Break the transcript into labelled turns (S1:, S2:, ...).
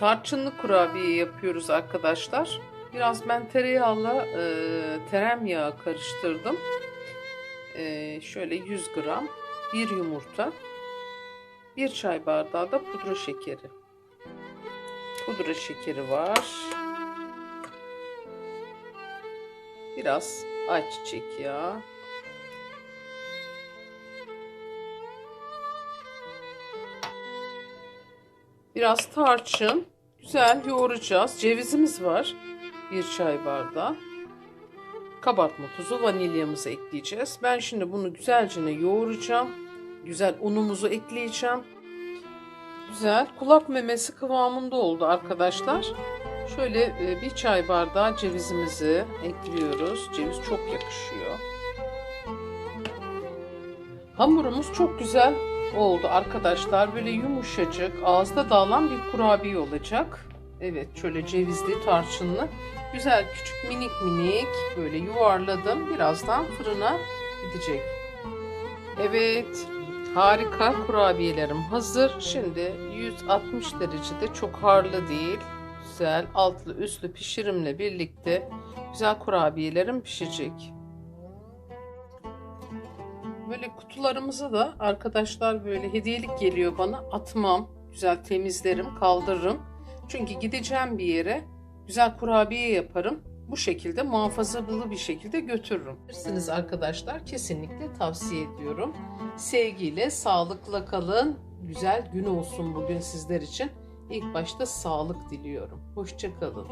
S1: Tarçınlı kurabiye yapıyoruz arkadaşlar. Biraz ben tereyağla e, teremyağı karıştırdım. E, şöyle 100 gram, bir yumurta, bir çay bardağı da pudra şekeri. Pudra şekeri var. Biraz ayçiçek yağı. Biraz tarçın. Güzel yoğuracağız. Cevizimiz var. Bir çay bardağı. Kabartma tozu, vanilyamızı ekleyeceğiz. Ben şimdi bunu güzelce yoğuracağım. Güzel unumuzu ekleyeceğim. Güzel kulak memesi kıvamında oldu arkadaşlar. Şöyle e, bir çay bardağı cevizimizi ekliyoruz. Ceviz çok yakışıyor. Hamurumuz çok güzel oldu arkadaşlar. Böyle yumuşacık, ağızda dağılan bir kurabiye olacak. Evet, şöyle cevizli, tarçınlı. Güzel küçük minik minik böyle yuvarladım. Birazdan fırına gidecek. Evet, harika kurabiyelerim hazır. Şimdi 160 derecede çok harlı değil. Güzel altlı üstlü pişirimle birlikte güzel kurabiyelerim pişecek. Böyle kutularımızı da arkadaşlar böyle hediyelik geliyor bana atmam. Güzel temizlerim, kaldırırım. Çünkü gideceğim bir yere güzel kurabiye yaparım. Bu şekilde muhafazalı bir şekilde götürürüm. Bilirsiniz arkadaşlar kesinlikle tavsiye ediyorum. Sevgiyle, sağlıkla kalın. Güzel gün olsun bugün sizler için. İlk başta sağlık diliyorum. Hoşçakalın.